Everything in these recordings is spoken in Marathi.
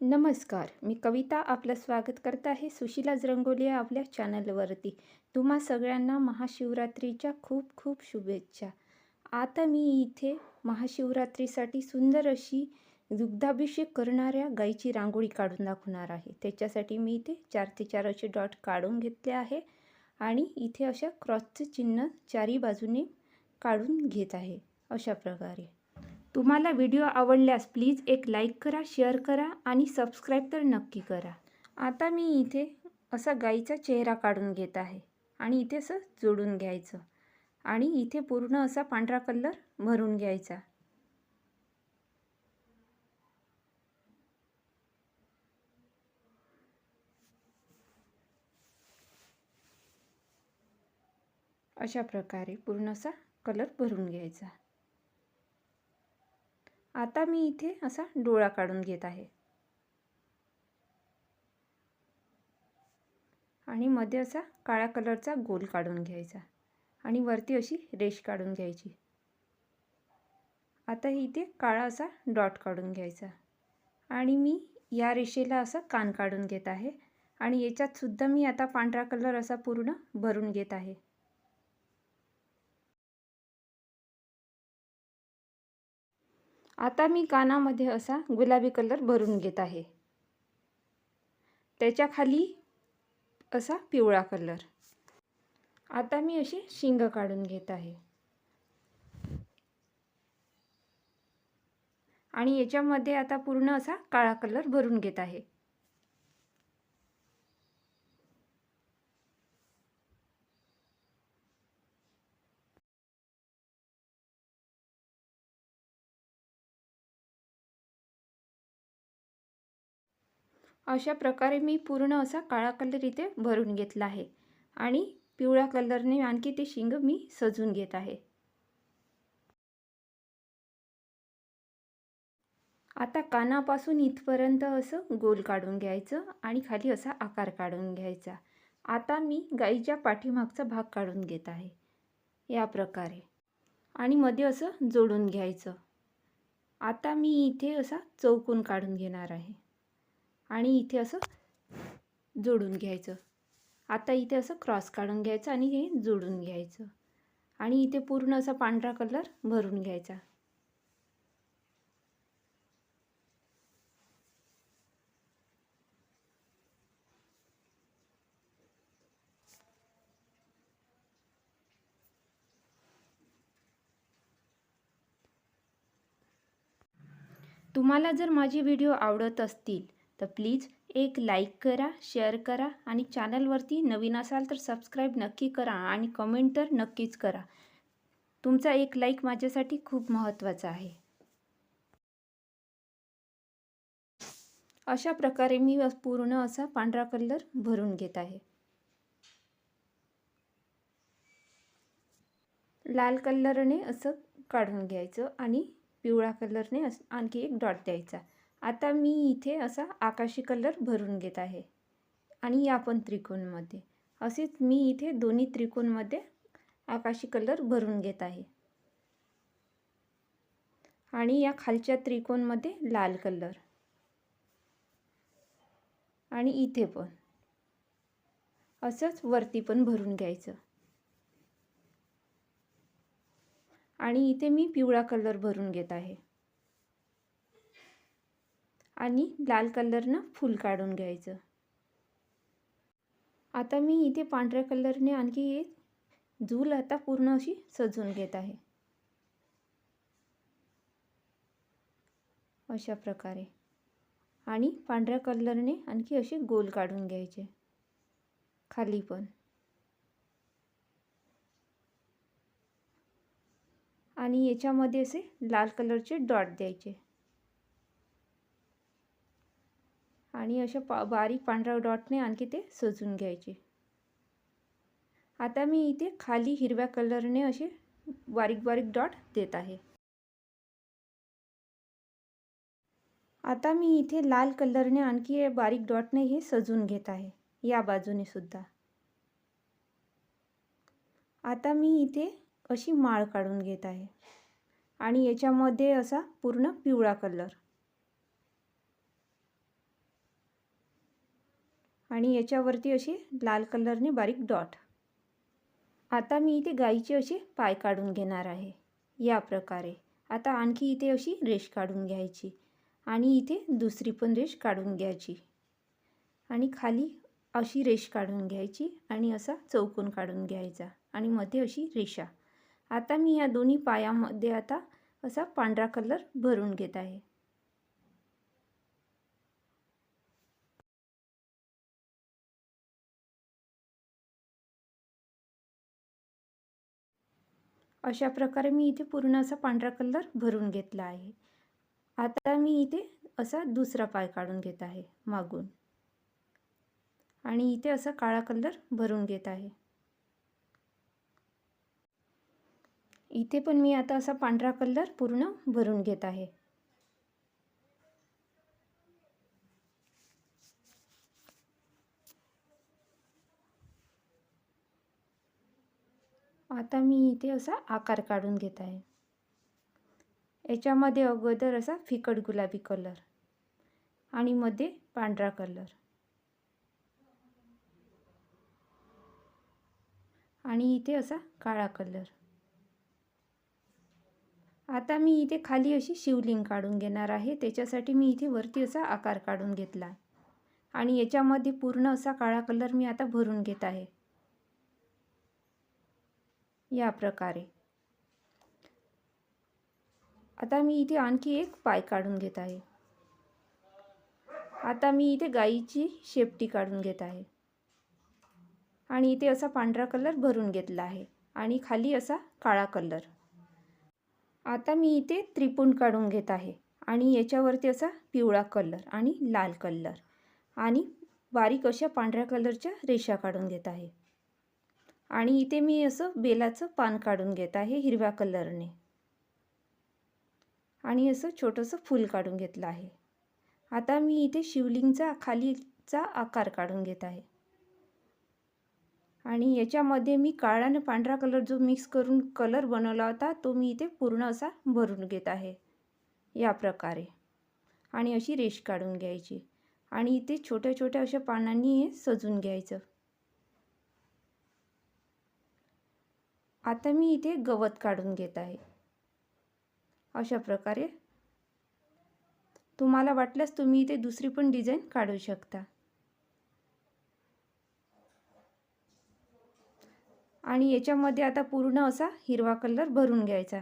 नमस्कार मी कविता आपलं स्वागत करत आहे सुशिलाज रंगोली आपल्या चॅनलवरती. तुम्हा सगळ्यांना महाशिवरात्रीच्या खूप खूप शुभेच्छा. आता मी इथे महाशिवरात्रीसाठी सुंदर अशी दुग्धाभिषेक करणाऱ्या गाईची रांगोळी काढून दाखवणार आहे. त्याच्यासाठी मी इथे चार ते चार असे डॉट काढून घेतले आहे आणि इथे अशा क्रॉसचे चिन्ह चारी बाजूने काढून घेत आहे. अशा प्रकारे. तुम्हाला व्हिडिओ आवडल्यास प्लीज एक लाईक करा शेअर करा आणि सबस्क्राईब तर नक्की करा. आता मी इथे असा गाईचा चेहरा काढून घेत आहे आणि इथे असं जोडून घ्यायचं आणि इथे पूर्ण असा पांढरा कलर भरून घ्यायचा. अशा प्रकारे पूर्ण असा कलर भरून घ्यायचा. आता मी इथे असा डोळा काढून घेत आहे. आणि मध्ये असा काळ्या कलरचा गोल काढून घ्यायचा. आणि वरती अशी रेश काढून घ्यायची. आता इथे काळा असा डॉट काढून घ्यायचा. आणि मी या रेषेला असा कान काढून घेत आहे. आणि याच्यातसुद्धा मी आता पांढरा कलर असा पूर्ण भरून घेत आहे. आता मी कानामध्ये असा गुलाबी कलर भरून घेत आहे. त्याच्याखाली असा पिवळा कलर. आता मी अशी शिंग काढून घेत आहे. आणि याच्यामध्ये आता पूर्ण असा काळा कलर भरून घेत आहे. अशा प्रकारे मी पूर्ण असा काळा कलर इथे भरून घेतला आहे. आणि पिवळ्या कलरने आणखी ते शिंग मी सजून घेत आहे. आता कानापासून इथपर्यंत असं गोल काढून घ्यायचं आणि खाली असा आकार काढून घ्यायचा. आता मी गाईच्या पाठीमागचा भाग काढून घेत आहे. या प्रकारे. आणि मध्ये असं जोडून घ्यायचं. आता मी इथे असा चौकून काढून घेणार आहे. आणि इथे असं जोडून घ्यायचं. आता इथे असं क्रॉस काढून घ्यायचं आणि हे जोडून घ्यायचं. आणि इथे पूर्ण असा पांढरा कलर भरून घ्यायचा. तुम्हाला जर माझे व्हिडिओ आवडत असतील तर प्लीज एक लाईक करा शेअर करा आणि चॅनलवरती नवीन असाल तर सबस्क्राईब नक्की करा आणि कमेंट तर नक्कीच करा. तुमचा एक लाईक माझ्यासाठी खूप महत्त्वाचा आहे. अशा प्रकारे मी पूर्ण असा पांढरा कलर भरून घेत आहे. लाल कलरने असं काढून घ्यायचं आणि पिवळा कलरने आणखी एक डॉट द्यायचा. आता मी इथे असा आकाशी कलर भरून घेत आहे. आणि या पण त्रिकोणमध्ये. असेच मी इथे दोन्ही त्रिकोणमध्ये आकाशी कलर भरून घेत आहे. आणि या खालच्या त्रिकोणमध्ये लाल कलर. आणि इथे पण. असंच वरती पण भरून घ्यायचं. आणि इथे मी पिवळा कलर भरून घेत आहे. आणि लाल कलरनं फूल काढून घ्यायचं. आता मी इथे पांढऱ्या कलरने आणखी एक झूल आता पूर्ण अशी सजवून घेत आहे. अशा प्रकारे. आणि पांढऱ्या कलरने आणखी असे गोल काढून घ्यायचे. खाली पण. आणि याच्यामध्ये असे लाल कलरचे डॉट द्यायचे. आणि अशा पा बारीक पांढऱ्या डॉटने आणखी ते सजून घ्यायचे. आता मी इथे खाली हिरव्या कलरने असे बारीक बारीक डॉट देत आहे. आता मी इथे लाल कलरने आणखी बारीक डॉटने हे सजून घेत आहे. या बाजूने सुद्धा. आता मी इथे अशी माळ काढून घेत आहे. आणि याच्यामध्ये असा पूर्ण पिवळा कलर. आणि याच्यावरती असे लाल कलरने बारीक डॉट. आता मी इथे गाईचे असे पाय काढून घेणार आहे. या प्रकारे. आता आणखी इथे अशी रेष काढून घ्यायची. आणि इथे दुसरी पण रेष काढून घ्यायची. आणि खाली अशी रेष काढून घ्यायची आणि असा चौकोन काढून घ्यायचा. आणि मध्ये अशी रेषा. आता मी या दोन्ही पायामध्ये आता असा पांढरा कलर भरून घेत आहे. अशा प्रकारे मी इथे पूर्ण असा पांढरा कलर भरून घेतला आहे. आता मी इथे असा दुसरा पाय काढून घेत आहे मागून. आणि इथे असा काळा कलर भरून घेत आहे. इथे पण मी आता असा पांढरा कलर पूर्ण भरून घेत आहे. आता मी इथे असा आकार काढून घेत आहे. याच्यामध्ये अगोदर असा फिकट गुलाबी कलर आणि मध्ये पांढरा कलर. आणि इथे असा काळा कलर. आता मी इथे खाली अशी शिवलिंग काढून घेणार आहे. त्याच्यासाठी मी इथे वरती असा आकार काढून घेतला. आणि याच्यामध्ये पूर्ण असा काळा कलर मी आता भरून घेत आहे. या प्रकारे. आता मी इथे आणखी एक पाय काढून घेत आहे. आता मी इथे गाईची शेपटी काढून घेत आहे. आणि इथे असा पांढरा कलर भरून घेतला आहे आणि खाली असा काळा कलर. आता मी इथे त्रिपुण काढून घेत आहे आणि याच्यावरती असा पिवळा कलर आणि लाल कलर आणि बारीक अशा पांढऱ्या कलरच्या रेषा काढून घेत आहे. आणि इथे मी असं बेलाचं पान काढून घेत आहे हिरव्या कलरने. आणि असं छोटंसं फूल काढून घेतलं आहे. आता मी इथे शिवलिंगचा खालीचा आकार काढून घेत आहे. आणि याच्यामध्ये मी काळा आणि पांढरा कलर जो मिक्स करून कलर बनवला होता तो मी इथे पूर्ण असा भरून घेत आहे. या प्रकारे. आणि अशी रेष काढून घ्यायची. आणि इथे छोट्या छोट्या अशा पानांनी हे सजून घ्यायचं. आता मी इथे गवत काढून घेत आहे. अशा प्रकारे तुम्हाला वाटल्यास तुम्ही इथे दुसरी पण डिझाईन काढू शकता. आणि याच्यामध्ये आता पूर्ण असा हिरवा कलर भरून घ्यायचा.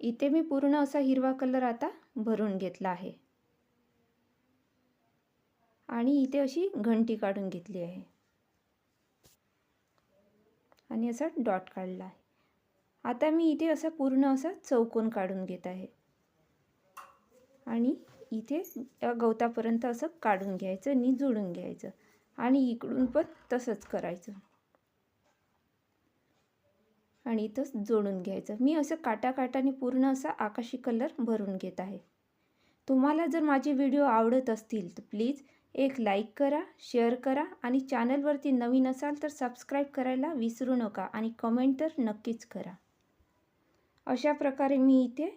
इथे मी पूर्ण असा हिरवा कलर आता भरून घेतला आहे. आणि इथे अशी घंटी काढून घेतली आहे. आणि असा डॉट काढला आहे. आता मी इथे असा पूर्ण असा चौकोन काढून घेत आहे. आणि इथे या गवतापर्यंत असं काढून घ्यायचं आणि जुळून घ्यायचं. आणि इकडून पण तसंच करायचं. आणि इथंच जोडून घ्यायचं. मी असं काटाकाटाने पूर्ण असा आकाशी कलर भरून घेत आहे. तुम्हाला जर माझे व्हिडिओ आवडत असतील तर प्लीज एक लाईक करा शेअर करा आणि चॅनलवरती नवीन असाल तर सबस्क्राईब करायला विसरू नका आणि कमेंट तर नक्कीच करा. अशा प्रकारे मी इथे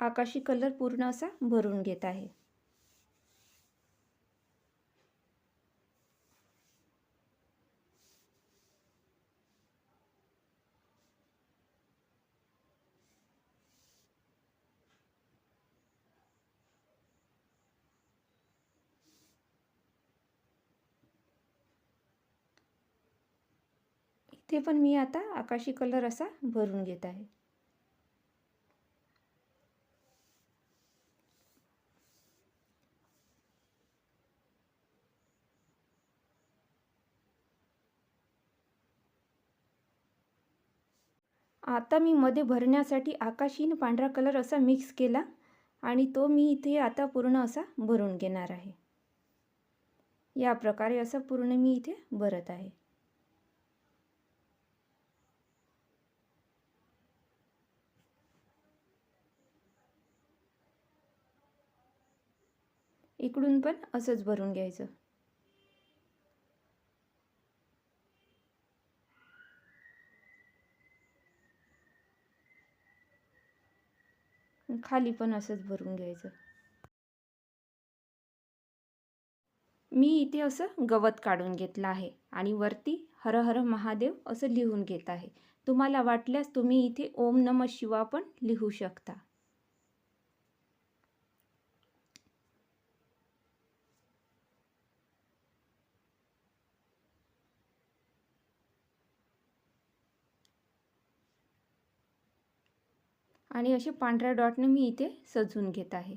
आकाशी कलर पूर्ण असा भरून घेत आहे. ते पण मी आता आकाशी कलर असा भरून घेत आहे. आता मी मध्ये भरण्यासाठी आकाशी आणि पांढरा कलर असा मिक्स केला आणि तो मी इथे आता पूर्ण असा भरून घेणार आहे. या प्रकारे असं पूर्ण मी इथे भरत आहे. इकडून पण असंच भरून घ्यायचं. खाली पण असंच भरून घ्यायचं. मी इथे असं गवत काढून घेतलं आहे आणि वरती हर हर महादेव असं लिहून घेत आहे. तुम्हाला वाटल्यास तुम्ही इथे ओम नम शिवा पण लिहू शकता. आणि असे पांढऱ्या डॉटने मी इथे सजवून घेत आहे.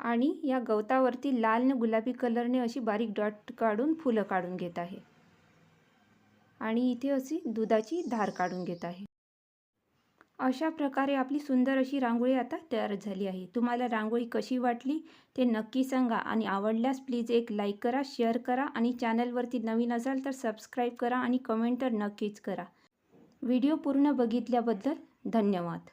आणि या गवतावरती लाल न गुलाबी कलरने अशी बारीक डॉट काढून फुलं काढून घेत आहे. आणि इथे अशी दुधाची धार काढून घेत आहे. अशा प्रकारे आपली सुंदर अशी रांगोळी आता तयार झाली आहे. तुम्हाला रांगोळी कशी वाटली ते नक्की सांगा आणि आवडल्यास प्लीज एक लाईक करा शेअर करा आणि चॅनलवरती नवीन असाल तर सबस्क्राईब करा आणि कमेंट तर नक्कीच करा. व्हिडिओ पूर्ण बघितल्याबद्दल धन्यवाद.